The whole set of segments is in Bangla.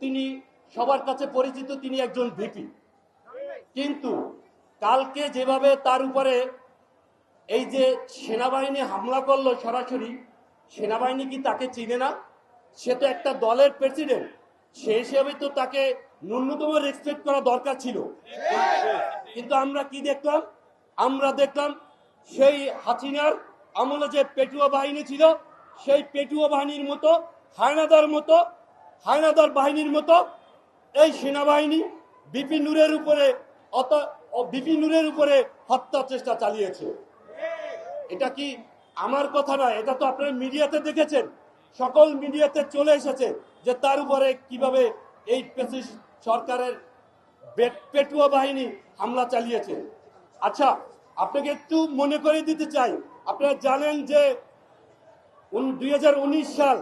তিনি সবার কাছে পরিচিত, তিনি একজন ভিপি। কিন্তু কালকে যেভাবে তার উপরে এই যে সেনাবাহিনী হামলা করল সরাসরি, সেনাবাহিনী কি তাকে চিনে না? সে তো একটা দলের প্রেসিডেন্ট। সে হিসেবে তো তাকে ন্যূনতম রেসপেক্ট করা দরকার ছিল। কিন্তু আমরা কি দেখলাম? আমরা দেখলাম সেই হাসিনার আমলে যে পেটুয়া বাহিনী ছিল, সেই পেটুয়া বাহিনীর মতো হায়নাদার মতো হায়নাদার বাহিনীর মতো এই সেনাবাহিনী বিপি নূরের উপরে অত বিপি নূরের উপরে হত্যা চেষ্টা চালিয়েছে। এটা কি আমার কথা নয়? এটা তো আপনারা মিডিয়াতে দেখেছেন। সকল মিডিয়াতে চলে এসেছে যে তার উপরে কীভাবে এই পেসিস সরকারের পেটুয়া বাহিনী হামলা চালিয়েছে। আচ্ছা আপনাকে একটু মনে করে দিতে চাই। আপনারা জানেন যে দুই হাজার উনিশ সাল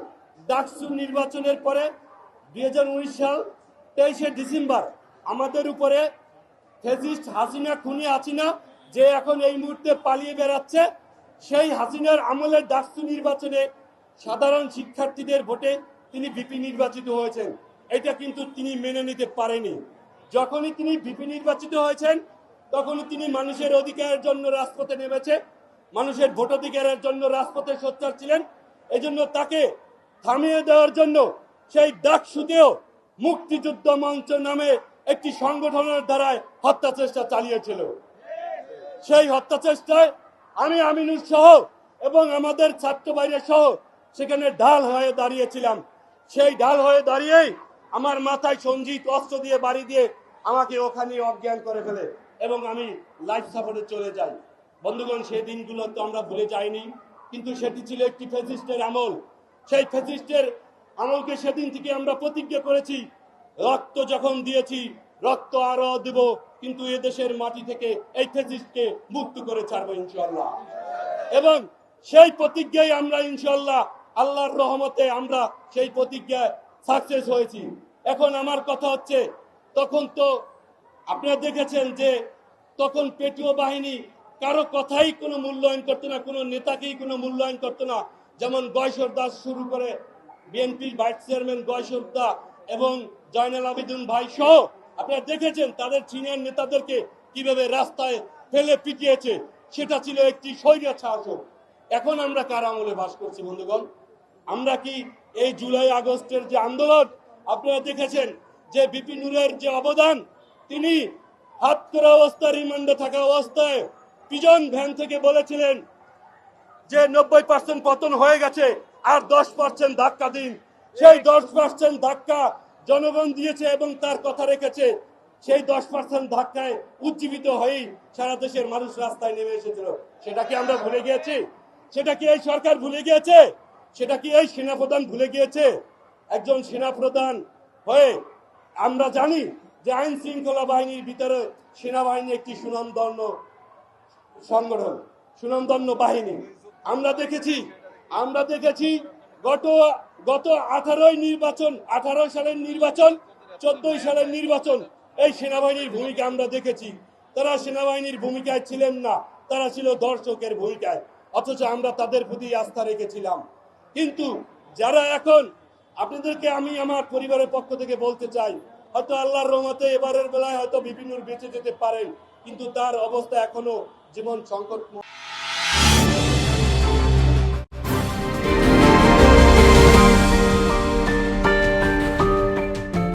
ডাকসু নির্বাচনের পরে দুই হাজার উনিশ সাল তেইশে ডিসেম্বর আমাদের উপরে ফেসিস্ট হাসিনা খুনি হাসিনা যে এখন এই মুহূর্তে পালিয়ে বেড়াচ্ছে, সেই হাসিনার আমলের ডাকসু নির্বাচনে সাধারণ শিক্ষার্থীদের ভোটে তিনি বিপি নির্বাচিত হয়েছেন। এটা কিন্তু তিনি মেনে নিতে পারেনি। যখনই তিনি বিপি নির্বাচিত হয়েছেন, তখনই তিনি মানুষের অধিকারের জন্য রাজপথে নেমেছে, মানুষের ভোটাধিকারের জন্য রাজপথে সোচ্চার ছিলেন। এজন্য তাকে থামিয়ে দেওয়ার জন্য সেই ডাকসুতেও মুক্তিযুদ্ধ মঞ্চ নামে একটি সংগঠনের দ্বারায় হত্যা চেষ্টা চালিয়েছিল। সেই হত্যা চেষ্টায় আমি আমিনুর সহ এবং আমাদের ছাত্র বাইরে সহ সেখানে ঢাল হয়ে দাঁড়িয়েছিলাম। সেই ঢাল হয়ে দাঁড়িয়েই আমার মাথায় সঞ্জিত অস্ত্র দিয়ে বাড়ি দিয়ে আমাকে ওখানে অজ্ঞান করে ফেলে এবং আমি লাইফ সাপোর্টে চলে যাই। বন্ধুগণ, সেই দিনগুলো তো আমরা ভুলে যাইনি, কিন্তু সেটি ছিল একটি ফেসিস্টের আমল। সেই ফেসিস্টের আমলকে সেদিন থেকে আমরা প্রতিজ্ঞা করেছি, রক্ত যখন দিয়েছি, রক্ত আরও দেব, কিন্তু এ দেশের মাটি থেকে, এই মুক্ত করে ছাড়বো ইনশাল্লাহ এবং সেই প্রতিজ্ঞায় আমরা ইনশাল্লাহ আল্লাহর রহমতে আমরা সেই প্রতিজ্ঞায় সাকসেস হয়েছি। এখন আমার কথা হচ্ছে, তখন তো আপনারা দেখেছেন যে, তখন পেটুয়া বাহিনী কারও কথাই কোনো মূল্যায়ন করতো না, কোনো নেতাকেই কোনো মূল্যায়ন করতো না। যেমন গয়সর দাস শুরু করে বিএনপির ভাইস চেয়ারম্যান গয়সর দা এবং জয়নাল আবেদুন ভাই সহ আপনারা দেখেছেন তাদের সিনিয়র নেতাদেরকে কীভাবে রাস্তায় ফেলে পিটিয়েছে, সেটা ছিল একটি স্বৈরা শাসক এখন আমরা কার আমলে বাস করছি বন্ধুগণ? আমরা কি এই জুলাই আগস্টের যে আন্দোলন, আপনারা দেখেছেন যে বিপিনুরের যে অবদান, তিনি হাত করা অবস্থায়, রিমান্ডে থাকা অবস্থায় পিজন ভ্যান থেকে বলেছিলেন যে নব্বই পার্সেন্ট পতন হয়ে গেছে আর দশ পার্সেন্ট ধাক্কা দিন। সেই দশ পার্সেন্ট ধাক্কা জনগণ দিয়েছে এবং তার কথা রেখেছে। সেই দশ পার্সেন্ট ধাক্কায় উজ্জীবিত হয়েই সারা দেশের মানুষ রাস্তায় নেমে এসেছিল। সেটা কি আমরা ভুলে গিয়েছি? সেটা কি এই সরকার ভুলে গিয়েছে? সেটা কি এই সেনাপ্রধান ভুলে গিয়েছে? একজন সেনাপ্রধান হয়ে আমরা জানি যে আইন শৃঙ্খলা বাহিনীর ভিতরে সেনাবাহিনী একটি সুনামধন্য সংগঠন, সুনামধন্য বাহিনী। আমরা দেখেছি আমরা দেখেছি গত গত আঠারোই নির্বাচন আঠারো সালের নির্বাচন, চোদ্দই সালের নির্বাচন, এই সেনাবাহিনীর ভূমিকা আমরা দেখেছি। তারা সেনাবাহিনীর ভূমিকায় ছিলেন না, তারা ছিল দর্শকের ভূমিকায়, অথচ আমরা তাদের প্রতি আস্থা রেখেছিলাম। কিন্তু যারা এখন, আপনাদেরকে আমি আমার পরিবারের পক্ষ থেকে বলতে চাই, হয়তো আল্লাহর রহমতে এবারের বেলায় হয়তো বিভিন্ন বেঁচে যেতে পারেন, কিন্তু তার অবস্থা এখনও জীবন সংকট